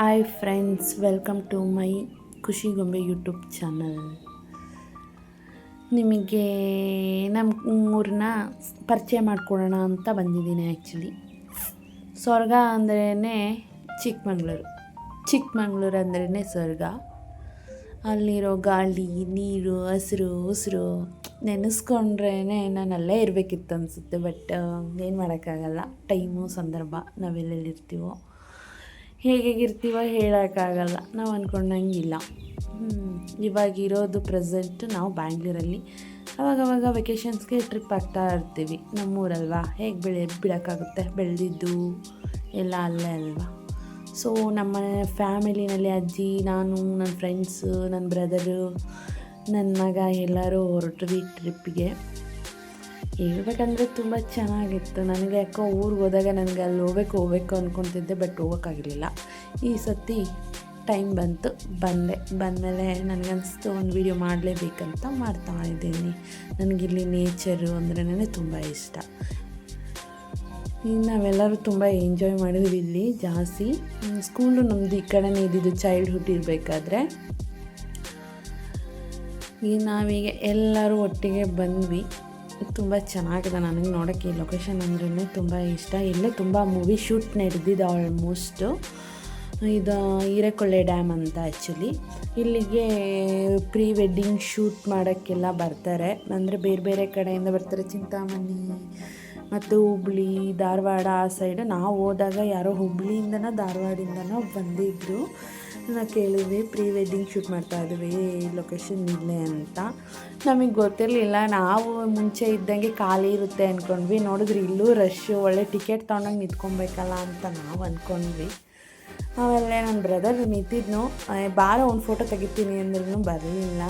Hi friends welcome to my ಖುಷಿ ಗೊಂಬೆ YouTube channel ನಿಮಗೆ ನಮ್ಮ ಊರನ್ನ ಪರಿಚಯ ಮಾಡಿಕೊಡೋಣ ಅಂತ ಬಂದಿದ್ದೀನಿ ಆ್ಯಕ್ಚುಲಿ ಸ್ವರ್ಗ ಅಂದ್ರೇ ಚಿಕ್ಕಮಂಗ್ಳೂರು. ಚಿಕ್ಕಮಂಗ್ಳೂರು ಅಂದ್ರೇ ಸ್ವರ್ಗ. ಅಲ್ಲಿರೋ ಗಾಳಿ, ನೀರು, ಹಸಿರು, ಉಸಿರು ನೆನೆಸ್ಕೊಂಡ್ರೇ ನಾನು ಅಲ್ಲೇ ಇರಬೇಕಿತ್ತು ಅನಿಸುತ್ತೆ ಬಟ್ ಏನು ಮಾಡೋಕ್ಕಾಗಲ್ಲ. ಟೈಮು ಸಂದರ್ಭ ನಾವೆಲ್ಲೆಲ್ಲಿರ್ತೀವೋ. ಹೇಗೇಗಿರ್ತೀವೋ ಹೇಳೋಕ್ಕಾಗಲ್ಲ. ನಾವು ಅಂದ್ಕೊಂಡಂಗಿಲ್ಲ ಇವಾಗ ಇರೋದು ಪ್ರೆಸೆಂಟ್ ನಾವು ಬ್ಯಾಂಗ್ಳೂರಲ್ಲಿ ಅವಾಗವಾಗ ವೆಕೇಷನ್ಸ್ಗೆ ಟ್ರಿಪ್ ಆಗ್ತಾ ಇರ್ತೀವಿ. ನಮ್ಮೂರಲ್ವಾ? ಹೇಗೆ ಬೆಳೆ ಬಿಡೋಕ್ಕಾಗುತ್ತೆ ಬೆಳೆದಿದ್ದು ಎಲ್ಲ ಅಲ್ಲೇ ಅಲ್ವಾ? ಸೊ ನಮ್ಮ ಫ್ಯಾಮಿಲಿನಲ್ಲಿ ಅಜ್ಜಿ, ನಾನು ನನ್ನ ಫ್ರೆಂಡ್ಸು ನನ್ನ ಬ್ರದರು ನನ್ನ ಮಗ ಎಲ್ಲರೂ ಹೊರಟ್ರಿ ಟ್ರಿಪ್ಪಿಗೆ ಹೇಳ್ಬೇಕಂದ್ರೆ ತುಂಬ ಚೆನ್ನಾಗಿತ್ತು. ನನಗೆ ಯಾಕೋ ಊರಿಗೆ ಹೋದಾಗ ನನಗೆ ಅಲ್ಲಿ ಹೋಗ್ಬೇಕು ಹೋಗ್ಬೇಕು ಅಂದ್ಕೊತಿದ್ದೆ ಬಟ್ ಹೋಗೋಕ್ಕಾಗಲಿಲ್ಲ ಈ ಸತಿ ಟೈಮ್ ಬಂತು. ಬಂದೆ. ಬಂದಮೇಲೆ ನನಗನ್ನಿಸ್ತು ಒಂದು ವೀಡಿಯೋ ಮಾಡಲೇಬೇಕಂತ ಮಾಡ್ತಾ ಇದ್ದೀನಿ. ನನಗಿಲ್ಲಿ ನೇಚರು ಅಂದ್ರೇ ತುಂಬ ಇಷ್ಟ. ಈಗ ನಾವೆಲ್ಲರೂ ತುಂಬ ಎಂಜಾಯ್ ಮಾಡಿದ್ವಿ ಇಲ್ಲಿ ಜಾಸ್ತಿ. ಸ್ಕೂಲು ನಮ್ಮದು ಈ ಕಡೆನೇ ಇದ್ದಿದ್ದು ಚೈಲ್ಡ್ಹುಡ್ ಇರಬೇಕಾದ್ರೆ. ಈಗ ನಾವೀಗ ಎಲ್ಲರೂ ಒಟ್ಟಿಗೆ ಬಂದ್ವಿ. ತುಂಬ ಚೆನ್ನಾಗಿದೆ. ನನಗೆ ನೋಡೋಕ್ಕೆ ಈ ಲೊಕೇಶನ್ ಅಂದ್ರೂ ತುಂಬ ಇಷ್ಟ. ಇಲ್ಲೇ ತುಂಬ ಮೂವಿ ಶೂಟ್ ನಡೆದಿದೆ ಆಲ್ಮೋಸ್ಟು ಇದು ಹೀರೆಕೊಳ್ಳೆ ಡ್ಯಾಮ್ ಅಂತ ಆ್ಯಕ್ಚುಲಿ ಇಲ್ಲಿಗೆ ಪ್ರೀ ವೆಡ್ಡಿಂಗ್ ಶೂಟ್ ಮಾಡೋಕ್ಕೆಲ್ಲ ಬರ್ತಾರೆ. ಅಂದರೆ ಬೇರೆ ಬೇರೆ ಕಡೆಯಿಂದ ಬರ್ತಾರೆ. ಚಿಂತಾಮಣಿ ಮತ್ತು ಹುಬ್ಳಿ, ಧಾರವಾಡ ಆ ಸೈಡು ನಾವು ಹೋದಾಗ ಯಾರೋ ಹುಬ್ಳಿಯಿಂದನೋ ಧಾರವಾಡಿಂದನೋ ಬಂದಿದ್ದರು ನಾವು ಕೇಳಿದ್ವಿ ಪ್ರೀ ವೆಡ್ಡಿಂಗ್ ಶೂಟ್ ಮಾಡ್ತಾ ಇದ್ವಿ ಲೊಕೇಶನ್ ಇಲ್ಲೇ ಅಂತ. ನಮಗೆ ಗೊತ್ತಿರಲಿಲ್ಲ, ನಾವು ಮುಂಚೆ ಇದ್ದಂಗೆ ಖಾಲಿ ಇರುತ್ತೆ ಅಂದ್ಕೊಂಡ್ವಿ ನೋಡಿದ್ರೆ ಇಲ್ಲೂ ರಶ್ಶು ಒಳ್ಳೆ ಟಿಕೆಟ್ ತೊಗೊಂಡಂಗೆ ನಿಂತ್ಕೊಬೇಕಲ್ಲ ಅಂತ ನಾವು ಅಂದ್ಕೊಂಡ್ವಿ ಆಮೇಲೆ ನನ್ನ ಬ್ರದರ್ ನಿಂತಿದ್ನು ಬಾರ, ಒಂದು ಫೋಟೋ ತೆಗಿತೀನಿ ಅಂದ್ರೂ ಬರಲಿಲ್ಲ.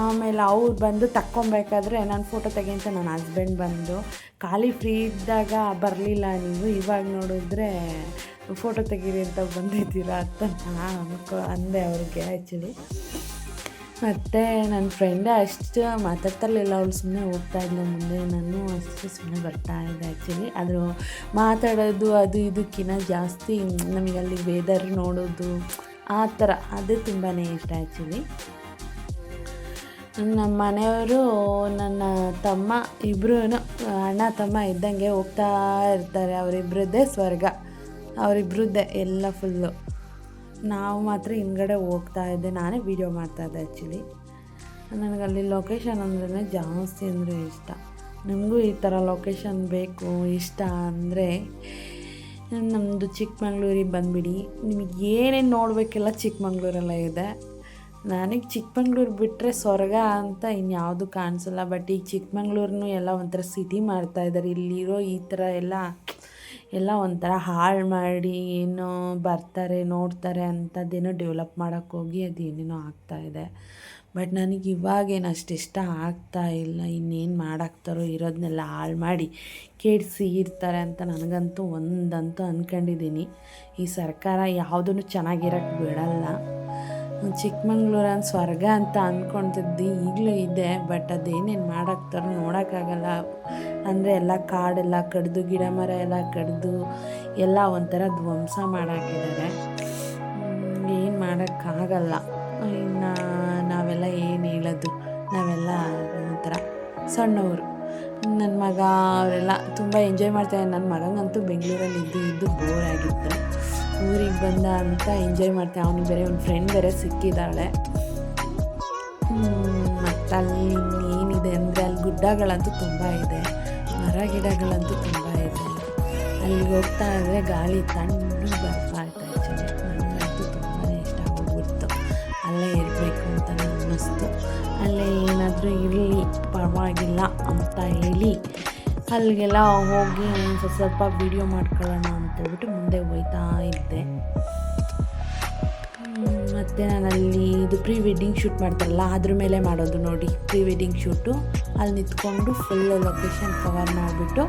ಆಮೇಲೆ ಅವ್ರು ಬಂದು ತಕ್ಕೊಬೇಕಾದ್ರೆ ನಾನು ಫೋಟೋ ತೆಗೆಯಂತ ನನ್ನ ಹಸ್ಬೆಂಡ್ ಬಂದು, ಖಾಲಿ ಫ್ರೀ ಇದ್ದಾಗ ಬರಲಿಲ್ಲ ನೀವು, ಇವಾಗ ನೋಡಿದ್ರೆ ಫೋಟೋ ತೆಗೀರಿ ಅಂತ ಬಂದಿದ್ದೀರಾ ಅಂತ ನಾನು ಅಂದೆ ಅವ್ರಿಗೆ ಆ್ಯಕ್ಚುಲಿ ಮತ್ತು ನನ್ನ ಫ್ರೆಂಡೇ ಅಷ್ಟು ಮಾತಾಡ್ತಾರಲಿಲ್ಲ, ಅವಳು ಸುಮ್ಮನೆ ಹೋಗ್ತಾ ಇದ್ದ ಮುಂದೆ, ನಾನು ಅಷ್ಟು ಸುಮ್ಮನೆ ಬರ್ತಾ ಇದ್ದೆ ಆ್ಯಕ್ಚುಲಿ ಅದು ಮಾತಾಡೋದು, ಅದು ಇದಕ್ಕಿಂತ ಜಾಸ್ತಿ ನಮಗೆ ಅಲ್ಲಿ ವೇದರ್ ನೋಡೋದು, ಆ ಥರ, ಅದೇ ತುಂಬಾ ಇಷ್ಟ ಆ್ಯಕ್ಚುಲಿ ನಮ್ಮ ಮನೆಯವರು, ನನ್ನ ತಮ್ಮ ಇಬ್ಬರೂ ಅಣ್ಣ, ತಮ್ಮ ಇದ್ದಂಗೆ ಹೋಗ್ತಾ ಇರ್ತಾರೆ. ಅವರಿಬ್ಬರದ್ದೇ ಸ್ವರ್ಗ. ಅವರಿಬ್ಬರದ್ದೇ ಎಲ್ಲ ಫುಲ್ಲು ನಾವು ಮಾತ್ರ ಹಿಂದ್ಗಡೆ ಹೋಗ್ತಾ ಇದ್ದೆ. ನಾನೇ ವೀಡಿಯೋ ಮಾಡ್ತಾಯಿದ್ದೆ ಆ್ಯಕ್ಚುಲಿ ನನಗಲ್ಲಿ ಲೊಕೇಶನ್ ಅಂದ್ರೆ ಜಾಸ್ತಿ ಅಂದರೆ ಇಷ್ಟ. ನಿಮಗೂ ಈ ಥರ ಲೊಕೇಶನ್ ಬೇಕು, ಇಷ್ಟ ಅಂದರೆ ನಮ್ಮದು ಚಿಕ್ಕಮಂಗ್ಳೂರಿಗೆ ಬಂದುಬಿಡಿ. ನಿಮಗೆ ಏನೇನು ನೋಡಬೇಕೆಲ್ಲ ಚಿಕ್ಕಮಂಗ್ಳೂರಲ್ಲೇ ಇದೆ. ನನಗೆ ಚಿಕ್ಕಮಂಗ್ಳೂರು ಬಿಟ್ಟರೆ ಸ್ವರ್ಗ ಅಂತ ಇನ್ಯಾವುದು ಕಾಣಿಸಲ್ಲ ಬಟ್ ಈಗ ಚಿಕ್ಕಮಂಗ್ಳೂರನ್ನು ಎಲ್ಲ ಒಂಥರ ಸಿಟಿ ಮಾಡ್ತಾಯಿದ್ದಾರೆ ಇಲ್ಲಿರೋ ಈ ಥರ ಎಲ್ಲ ಎಲ್ಲ ಒಂಥರ ಹಾಳು ಮಾಡಿ ಏನೋ ಬರ್ತಾರೆ, ನೋಡ್ತಾರೆ ಅಂಥದ್ದೇನೋ ಡೆವಲಪ್ ಮಾಡೋಕ್ಕೋಗಿ ಅದೇನೇನೋ ಆಗ್ತಾಯಿದೆ ಬಟ್ ನನಗೆ ಇವಾಗೇನು ಅಷ್ಟು ಇಷ್ಟ ಆಗ್ತಾ ಇಲ್ಲ, ಇನ್ನೇನು ಮಾಡಾಕ್ತಾರೋ ಇರೋದನ್ನೆಲ್ಲ ಹಾಳು ಮಾಡಿ ಕೆಡಿಸಿ ಇರ್ತಾರೆ ಅಂತ ನನಗಂತೂ ಒಂದಂತೂ ಅಂದ್ಕೊಂಡಿದ್ದೀನಿ ಈ ಸರ್ಕಾರ ಯಾವುದನ್ನು ಚೆನ್ನಾಗಿರೋಕ್ಕೆ ಬಿಡಲ್ಲ. ಚಿಕ್ಕಮಂಗ್ಳೂರು ಸ್ವರ್ಗ ಅಂತ ಅಂದ್ಕೊತಿದ್ದಿ ಈಗಲೂ ಇದೆ, ಬಟ್ ಅದೇನೇನು ಮಾಡೋಕ್ತಾರೆ ನೋಡೋಕ್ಕಾಗಲ್ಲ. ಅಂದರೆ ಎಲ್ಲ ಕಾಡೆಲ್ಲ ಕಡಿದು, ಗಿಡ ಮರ ಎಲ್ಲ ಕಡಿದು, ಎಲ್ಲ ಒಂಥರ ಧ್ವಂಸ ಮಾಡಾಕಿದ್ದಾರೆ. ಏನು ಮಾಡೋಕ್ಕಾಗಲ್ಲ. ಇನ್ನು ನಾವೆಲ್ಲ ಏನು ಹೇಳೋದು? ನಾವೆಲ್ಲ ಒಂಥರ ಸಣ್ಣವರು. ನನ್ನ ಮಗ ಅವರೆಲ್ಲ ತುಂಬ ಎಂಜಾಯ್ ಮಾಡ್ತಾರೆ. ನನ್ನ ಮಗಂಗಂತೂ ಬೆಂಗಳೂರಲ್ಲಿ ಇದ್ದು ಇದ್ದು ಬೋರ್ ಆಗಿತ್ತು. ಊರಿಗೆ ಬಂದ ಅಂತ ಎಂಜಾಯ್ ಮಾಡ್ತಾನೆ. ಅವನಿಗೆ ಬೇರೆ ಒಂದು ಫ್ರೆಂಡ್ ಬೇರೆ ಸಿಕ್ಕಿದ್ದಾಳೆ. ಮತ್ತು ಅಲ್ಲಿ ಏನಿದೆ ಅಂದರೆ ಅಲ್ಲಿ ಗುಡ್ಡಗಳಂತೂ ತುಂಬ ಇದೆ. ಮರ ಗಿಡಗಳಂತೂ ತುಂಬ ಇದೆ. ಅಲ್ಲಿಗೆ ಹೋಗ್ತಾ ಇದ್ದರೆ ಗಾಳಿ ತಣ್ಣು ಬರ್ತಾ ಇತ್ತು ನನಗಂತೂ ತುಂಬಾ ಇಷ್ಟ ಹೋಗ್ಬಿಡ್ತು ಅಲ್ಲೇ ಇರಬೇಕು ಅಂತ ಅನ್ನಿಸ್ತು ಅಲ್ಲೇ ಏನಾದರೂ ಇರಲಿ, ಪರವಾಗಿಲ್ಲ ಅಂತ ಹೇಳಿ ಅಲ್ಲಿಗೆಲ್ಲ ಹೋಗಿ ಸ್ವಲ್ಪ ಸ್ವಲ್ಪ ವೀಡಿಯೋ ಮಾಡ್ಕೊಳ್ಳೋಣ ಅಂತೇಳ್ಬಿಟ್ಟು ಮುಂದೆ ಹೋಯ್ತಾ ಇದ್ದೆ. ಮತ್ತು ನಾನು ಇದು ಪ್ರೀ ವೆಡ್ಡಿಂಗ್ ಶೂಟ್ ಮಾಡ್ತಾರಲ್ಲ, ಅದ್ರ ಮೇಲೆ ಮಾಡೋದು ನೋಡಿ. ಪ್ರೀ ವೆಡ್ಡಿಂಗ್ ಶೂಟು ಅಲ್ಲಿ ನಿಂತ್ಕೊಂಡು ಫುಲ್ ಲೊಕೇಶನ್ ಕವರ್ ಮಾಡಿಬಿಟ್ಟು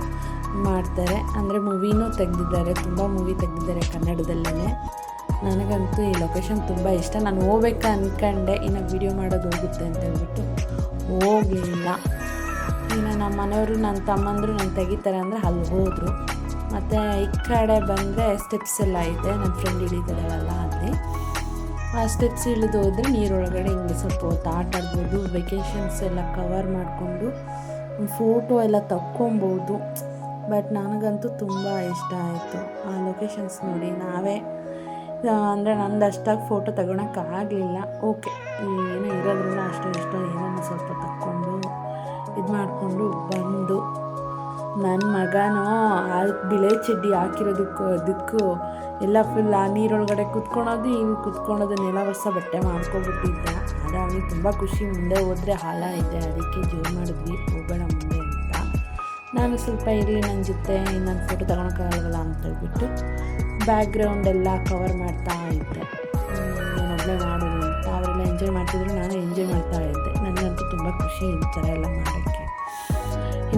ಮಾಡ್ತಾರೆ. ಅಂದರೆ ಮೂವಿನೂ ತೆಗೆದಿದ್ದಾರೆ, ತುಂಬ ಮೂವಿ ತೆಗೆದಿದ್ದಾರೆ ಕನ್ನಡದಲ್ಲೇ ನನಗಂತೂ ಈ ಲೊಕೇಶನ್ ತುಂಬ ಇಷ್ಟ. ನಾನು ಹೋಗ್ಬೇಕು ಅಂದ್ಕೊಂಡೆ ಇನ್ನು ವೀಡಿಯೋ ಮಾಡೋದು ಹೋಗುತ್ತೆ ಅಂತ ಹೇಳ್ಬಿಟ್ಟು ಹೋಗಲಿಲ್ಲ. ಇನ್ನು ನಮ್ಮ ಮನೆಯವರು, ನನ್ನ ತಮ್ಮಂದರು ನಾನು ತೆಗಿತಾರೆ ಅಂದರೆ ಅಲ್ಲಿ ಹೋದರು. ಮತ್ತು ಈ ಕಡೆ ಬಂದರೆ ಸ್ಟೆಪ್ಸ್ ಎಲ್ಲ ಇದೆ. ನನ್ನ ಫ್ರೆಂಡ್ ಇಳಿತಿದ್ದಾಳಲ್ಲ ಅಲ್ಲಿ. ಆ ಸ್ಟೆಪ್ಸ್ ಇಳಿದು ಹೋದರೆ ನೀರೊಳಗಡೆ ಹಿಂಗೆ ಸ್ವಲ್ಪ ಹೊತ್ತು ಆಟ ಆಡ್ಬೋದು ವೆಕೇಷನ್ಸ್ ಎಲ್ಲ ಕವರ್ ಮಾಡಿಕೊಂಡು ಫೋಟೋ ಎಲ್ಲ ತಕ್ಕೊಬೋದು. ಬಟ್ ನನಗಂತೂ ತುಂಬ ಇಷ್ಟ ಆಯಿತು. ಆ ಲೊಕೇಶನ್ಸ್ ನೋಡಿ, ನಾವೇ ಅಂದರೆ ನಂದು ಅಷ್ಟಾಗಿ ಫೋಟೋ ತಗೊಳಕ್ಕಾಗಲಿಲ್ಲ. ಓಕೆ ಏನೋ ಇರೋದ್ರಿಂದ ಅಷ್ಟು ಇಷ್ಟ, ಏನೋ ಸ್ವಲ್ಪ ತಕ್ಕೊಂಡು. ಇದು ಮಾಡಿಕೊಂಡು ಬಂದು ನನ್ನ ಮಗನೋ ಆ ಬಿಳೆ ಚಡ್ಡಿ ಹಾಕಿರೋದಕ್ಕೂ ಅದಕ್ಕೂ ಎಲ್ಲ ಫುಲ್ ಆ ನೀರೊಳಗಡೆ ಕುತ್ಕೊಳೋದು ಹಿಂಗೆ ಕುತ್ಕೊಳೋದು ನೆಲ ವರ್ಷ ಬಟ್ಟೆ ಮಾಡ್ಕೊಬಿಟ್ಟಿದ್ದ. ಆದರೆ ಅವನಿಗೆ ತುಂಬ ಖುಷಿ ಮುಂದೆ ಹೋದರೆ ಹಾಲ ಇದೆ, ಅದಕ್ಕೆ ಜೋರು ಮಾಡಿದ್ವಿ, ಹೋಗೋಣ ಮುಂದೆ ಅಂತ. ನಾನು ಸ್ವಲ್ಪ ಇರಲಿ ನನ್ನ ಜೊತೆ ನನ್ನ ಫೋಟೋ ತಗೊಳಕ್ಕಾಗಲ್ಲ ಅಂತ ಹೇಳ್ಬಿಟ್ಟು ಬ್ಯಾಕ್ಗ್ರೌಂಡ್ ಎಲ್ಲ ಕವರ್ ಮಾಡ್ತಾ ಇದ್ದೆ. ನಾನು ಒಬ್ಬಳೇ ಎಂಜಾಯ್ ಮಾಡ್ತಿದ್ರು, ನಾನು ಎಂಜಾಯ್ ಮಾಡ್ತಾ ಇದ್ದೆ. ನನಗಂತೂ ತುಂಬ ಖುಷಿ ಈ ಥರ ಎಲ್ಲ ಮಾಡೋಕ್ಕೆ.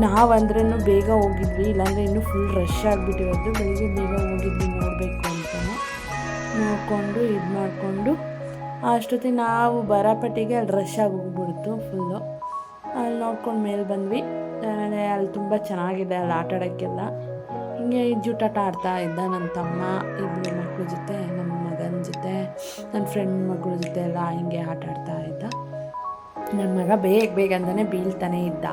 ನಾವಂದ್ರೂ ಬೇಗ ಹೋಗಿದ್ವಿ, ಇಲ್ಲಾಂದರೆ ಇನ್ನೂ ಫುಲ್ ರಶ್ ಆಗಿಬಿಟ್ಟಿರೋದು. ಬೆಳಿಗ್ಗೆ ಬೇಗ ಹೋಗಿದ್ವಿ, ನೋಡಬೇಕು ಅಂತ ನೋಡಿಕೊಂಡು, ಇದು ಮಾಡಿಕೊಂಡು, ಅಷ್ಟೊತ್ತಿಗೆ ನಾವು ಬರಾಪಟ್ಟಿಗೆ ಅಲ್ಲಿ ರಶ್ ಆಗಿ ಹೋಗ್ಬಿಡ್ತು ಫುಲ್ಲು ಅಲ್ಲಿ ನೋಡ್ಕೊಂಡು ಮೇಲೆ ಬಂದ್ವಿ. ಆಮೇಲೆ ಅಲ್ಲಿ ತುಂಬ ಚೆನ್ನಾಗಿದೆ ಅಲ್ಲಿ ಆಟ ಆಡೋಕ್ಕೆಲ್ಲ ಹಿಂಗೆ ಜೂಟಾಟ ಆಡ್ತಾ ಇದ್ದ ನನ್ನ ತಮ್ಮ ಇಬ್ಬರು ಮಗನ ಜೊತೆ. ನನ್ನ ಫ್ರೆಂಡ್ ಮಗಳ ಜೊತೆ ಎಲ್ಲ ಹಿಂಗೆ ಆಟ ಆಡ್ತಾ ಇದ್ದ. ನನ್ನ ಮಗ ಬೇಗ ಬೇಗ ಅಂತಾನೆ ಬೀಳ್ತಾನೆ ಇದ್ದ.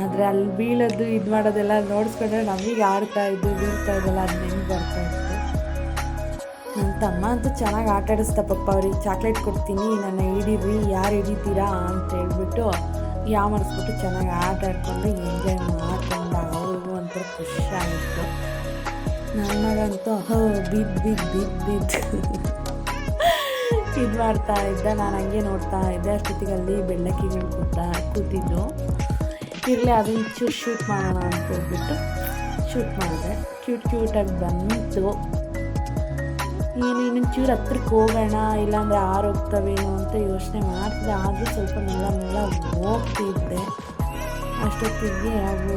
ಆದರೆ ಅಲ್ಲಿ ಬೀಳೋದು ಇದು ಮಾಡೋದೆಲ್ಲ ನೋಡಿಸ್ಕೊಂಡ್ರೆ ನಮಗೆ ಆಡ್ತಾ ಇದ್ದು ಬೀಳ್ತಾ ಇದ್ದಲ್ಲ ಅದು ಹೆಂಗೆ ಬರ್ತಾ ಇತ್ತು. ನನ್ನ ತಮ್ಮ ಅಂತೂ ಚೆನ್ನಾಗಿ ಆಟ ಆಡಿಸ್ತ ಪಪ್ಪ ಅವ್ರಿಗೆ ಚಾಕ್ಲೇಟ್ ಕೊಡ್ತೀನಿ, ನನ್ನ ಹಿಡೀರಿ, ಯಾರು ಹಿಡಿತೀರಾ ಅಂತ ಹೇಳ್ಬಿಟ್ಟು ಯಾಮರಿಸ್ಬಿಟ್ಟು ಚೆನ್ನಾಗಿ ಆಟ ಆಡ್ಕೊಂಡು ಎಂಜಾಯ್ ಮಾಡ್ಕೊಂಡು ಅವ್ರಿಗೂ ಒಂಥರ ಖುಷಿಯಾಗಿತ್ತು ನನ್ನ ಮಗಂತೂ ಹೋ ಬಿದ್ದು ಬಿದ್ದು ಬಿದ್ದು ಬಿದ್ದು ಇದು ಮಾಡ್ತಾ ಇದ್ದ, ನಾನು ಹಂಗೆ ನೋಡ್ತಾ ಇದ್ದೆ, ಅಷ್ಟೊತ್ತಿಗಲ್ಲಿ ಬೆಳ್ಳಕ್ಕಿಗಳು ಕೂತಾ ಕೂತಿದ್ದು. ಇರಲಿ, ಅದನ್ನ ಚೂರು ಶೂಟ್ ಮಾಡೋಣ ಅಂತ ಹೇಳ್ಬಿಟ್ಟು ಶೂಟ್ ಮಾಡಿದೆ. ಕ್ಯೂಟ್ ಕ್ಯೂಟಾಗಿ ಬಂತು. ಏನು, ಇನ್ನೊಂದು ಚೂರು ಹತ್ರಕ್ಕೆ ಹೋಗೋಣ, ಇಲ್ಲಾಂದರೆ ಆರೋಗ್ತವೇನೋ ಅಂತ ಯೋಚನೆ ಮಾಡ್ತಿದ್ದೆ. ಆದರೂ ಸ್ವಲ್ಪ ನೆಲ ನೆಲ ಹೋಗ್ತಿದ್ದೆ. ಅಷ್ಟೊತ್ತಿಗೆ ಅವು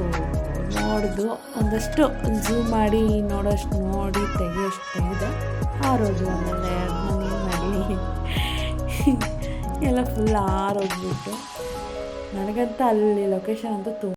ನೋಡಿದು, ಒಂದಷ್ಟು ಝೂಮ್ ಮಾಡಿ ನೋಡೋಷ್ಟು ನೋಡಿ ತೆಗಿಯೋಷ್ಟು ತೆಗೆದು ಆರೋದು ಆಮೇಲೆ ಮಾಡಲಿ ಎಲ್ಲ ಫುಲ್ ಆರೋಗ್ಬಿಟ್ಟು ನನಗಂತೂ ಅಲ್ಲಿ ಲೊಕೇಶನ್ ಅಂತೂ ತುಂಬ